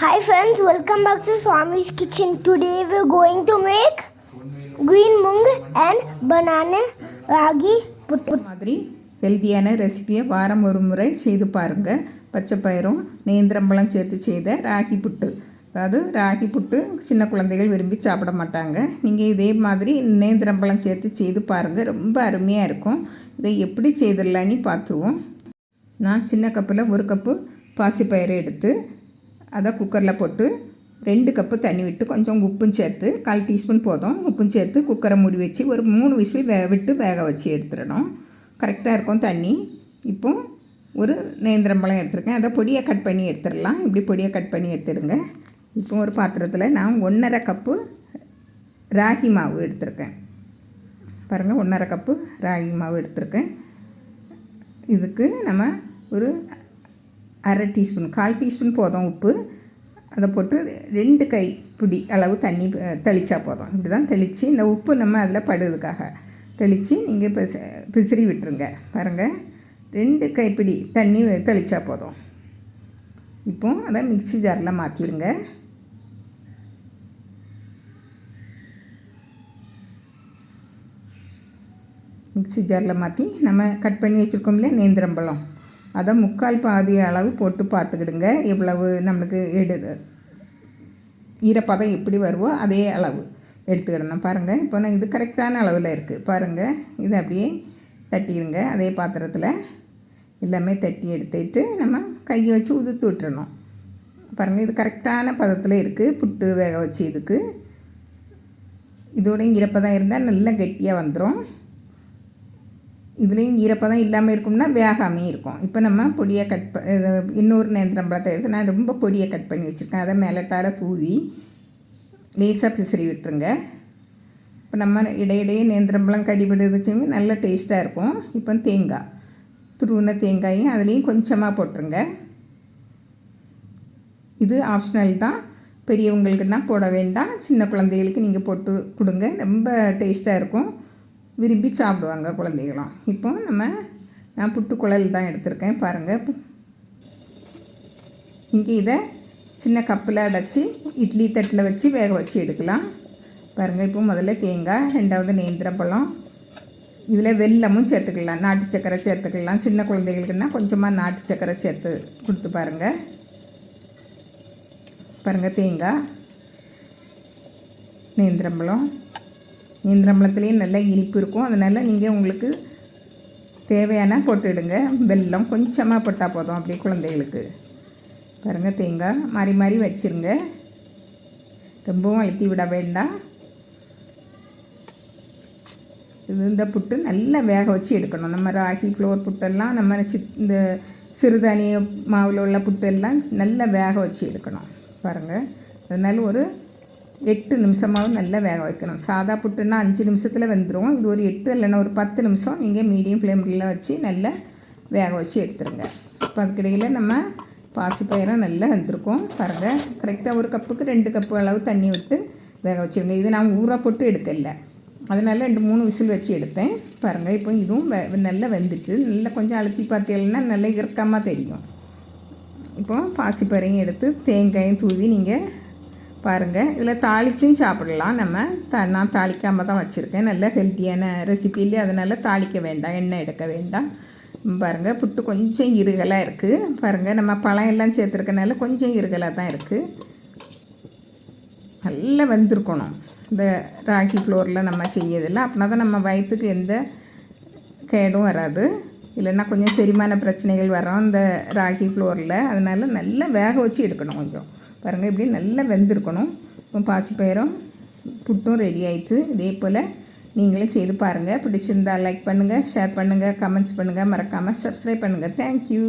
Hi friends, welcome back to Swami's Kitchen. Today we're going to make green mung and banana ragi puttu. மாதிரி ஹெல்த்தியான ரெசிபியை வாரம் ஒரு முறை செய்து பாருங்கள் பச்சை பயிரும் நேந்திரம்பழம் சேர்த்து செய்த ராகி புட்டு. அதாவது ராகி புட்டு சின்ன குழந்தைகள் விரும்பி சாப்பிட மாட்டாங்க. நீங்கள் இதே மாதிரி நேந்திரம்பழம் சேர்த்து செய்து பாருங்கள் ரொம்ப அருமையாக இருக்கும். இதை எப்படி செய்திடலான்னு பார்த்துருவோம். நான் சின்ன கப்பில் ஒரு கப்பு பாசிப்பயிறு எடுத்து அதை குக்கரில் போட்டு ரெண்டு கப்பு தண்ணி விட்டு கொஞ்சம் உப்பும் சேர்த்து கால் டீஸ்பூன் போதும். உப்பும் சேர்த்து குக்கரை மூடி வச்சு ஒரு மூணு விசில் வே விட்டு வேக வச்சு எடுத்துடணும். கரெக்டாக இருக்கும் தண்ணி. இப்போ ஒரு நேந்திரம்பழம் எடுத்துருக்கேன். அதை பொடியை கட் பண்ணி எடுத்துடலாம். இப்படி பொடியை கட் பண்ணி எடுத்துடுங்க. இப்போ ஒரு பாத்திரத்தில் நான் ஒன்றரை கப்பு ராகி மாவு எடுத்திருக்கேன். பாருங்கள் ஒன்றரை கப்பு ராகி மாவு எடுத்திருக்கேன். இதுக்கு நம்ம ஒரு அரை டீஸ்பூன் கால் டீஸ்பூன் போதும் உப்பு. அதை போட்டு ரெண்டு கை பிடி அளவு தண்ணி தெளித்தா போதும். இப்படி தான் தெளித்து இந்த உப்பு நம்ம அதில் படுறதுக்காக தெளித்து நீங்கள் பிச பிசிறி விட்டுருங்க. பாருங்கள் ரெண்டு கைப்பிடி தண்ணி தெளித்தா போதும். இப்போ அதை மிக்ஸி ஜாரில் மாற்றிடுங்க மிக்ஸி ஜாரில் மாற்றி நம்ம கட் பண்ணி வச்சுருக்கோம்ல நேந்திரம்பழம் அதை முக்கால் பாதி அளவு போட்டு பார்த்துக்கிடுங்க. எவ்வளவு நம்மளுக்கு எடு ஈரப்பதம் எப்படி வருவோ அதே அளவு எடுத்துக்கிடணும். பாருங்கள் இப்போ நான் இது கரெக்டான அளவில் இருக்குது பாருங்கள் இதை அப்படியே தட்டிடுங்க அதே பாத்திரத்தில் எல்லாமே தட்டி எடுத்துட்டு நம்ம கையை வச்சு உதுத்து விட்டுறணும். பாருங்கள் இது கரெக்டான பதத்தில் இருக்குது புட்டு வேக வச்சு இதுக்கு. இதோட ஈரப்பதம் இருந்தால் நல்லா கெட்டியாக வந்துடும் இதுலேயும் ஈரப்பதம் இல்லாமல் இருக்கும்னா வேகாமே இருக்கும். இப்போ நம்ம பொடியை கட் ப இன்னொரு இன்னொரு நேந்திரம்பழத்தை எடுத்து நான் ரொம்ப பொடியை கட் பண்ணி வச்சுருக்கேன். அதை மேலட்டால் தூவி லேசாக பிசிறி விட்டுருங்க. இப்போ நம்ம இடையிடையே நேந்திரம்பழம் கடிபிடிச்சுங்க நல்ல டேஸ்ட்டாக இருக்கும். இப்போ தேங்காய் துருவின தேங்காயும் அதுலேயும் கொஞ்சமாக போட்டுருங்க. இது ஆப்ஷனல் தான். பெரியவங்களுக்குன்னா போட வேண்டாம். சின்ன குழந்தைகளுக்கு நீங்கள் போட்டு கொடுங்க. ரொம்ப டேஸ்ட்டாக இருக்கும். விரும்பி சாப்பிடுவாங்க குழந்தைகளும். இப்போ நம்ம நான் புட்டு குழல் தான் எடுத்திருக்கேன் பாருங்கள் இங்கே இதை சின்ன கப்பில் அடைச்சி இட்லி தட்டில் வச்சு வேக வச்சு எடுக்கலாம். பாருங்கள் இப்போ முதல்ல தேங்காய் ரெண்டாவது நேந்திரப்பழம். இதில் வெல்லமும் சேர்த்துக்கலாம் நாட்டு சக்கரை சேர்த்துக்கலாம். சின்ன குழந்தைகளுக்குன்னா கொஞ்சமாக நாட்டு சக்கரை சேர்த்து கொடுத்து பாருங்கள் பாருங்கள் தேங்காய் நேந்திரம்பழம் நேந்திரம்பழத்துலேயும் நல்லா இனிப்பு இருக்கும். அதனால் நீங்கள் உங்களுக்கு தேவையான போட்டுடுங்க. வெல்லம் கொஞ்சமாக போட்டால் போதும் அப்படியே குழந்தைகளுக்கு. பாருங்கள் தேங்காய் மாறி மாறி வச்சுருங்க. ரொம்பவும் அழுத்தி விட வேண்டாம். இது இந்த புட்டு நல்லா வேக வச்சு எடுக்கணும். நம்ம ராகி ஃப்ளோர் புட்டெல்லாம் நம்ம சி இந்த சிறுதானிய மாவில் உள்ள புட்டெல்லாம் நல்லா வேக வச்சு எடுக்கணும். பாருங்கள் அதனால ஒரு எட்டு நிமிஷமாவது நல்லா வேக வைக்கணும். சாதா புட்டுன்னா அஞ்சு நிமிஷத்தில் வெந்துடும் இது ஒரு எட்டு இல்லைன்னா ஒரு பத்து நிமிஷம் நீங்கள் மீடியம் ஃப்ளேமில் வச்சு நல்லா வேக வச்சு எடுத்துருங்க. இப்போ அதுக்கிடையில் நம்ம பாசிப்பயிரும் நல்லா வெந்திருக்கும். பாருங்கள் கரெக்டாக ஒரு கப்புக்கு ரெண்டு கப்பு அளவு தண்ணி விட்டு வேக வச்சுருங்க. இது நான் ஊற போட்டு எடுக்கல. அதனால் ரெண்டு மூணு விசில் வச்சு எடுத்தேன். பாருங்கள் இப்போ இதுவும் வெ நல்லா வெந்துட்டு நல்லா கொஞ்சம் அழுத்தி பார்த்தீங்கன்னா நல்லா இறுக்கமாக தெரியும். இப்போ பாசிப்பறையும் எடுத்து தேங்காயும் தூவி நீங்கள் பாருங்கள் இதில் தாளிச்சும் சாப்பிடலாம். நம்ம த நான் தாளிக்காமல் தான் வச்சுருக்கேன். நல்ல ஹெல்த்தியான ரெசிபி இல்லையா? அதனால் தாளிக்க வேண்டாம். எண்ணெய் எடுக்க வேண்டாம். பாருங்கள் புட்டு கொஞ்சம் இருகலாக இருக்குது பாருங்கள் நம்ம பழம் எல்லாம் சேர்த்துருக்கனால கொஞ்சம் இருகலாக தான் இருக்குது நல்லா வெந்திருக்கணும். இந்த ராகி ஃப்ளோரில் நம்ம செய்யறதில்ல அப்படின்னா தான் நம்ம வயிற்றுக்கு எந்த கேடும் வராது. இல்லைன்னா கொஞ்சம் செரிமான பிரச்சனைகள் வரும். இந்த ராகி ஃப்ளோரில். அதனால் நல்லா வேக வச்சு எடுக்கணும் கொஞ்சம். பாருங்கள் இப்படி நல்லா வெந்திருக்கணும். இப்போ பாசிப்பயிரும் புட்டும் ரெடி ஆயிட்டு இதே போல் நீங்களும் செய்து பாருங்கள் பிடிச்சிருந்தால் லைக் பண்ணுங்கள் ஷேர் பண்ணுங்கள் கமெண்ட்ஸ் பண்ணுங்கள் மறக்காமல் சப்ஸ்கிரைப் பண்ணுங்கள் தேங்க்யூ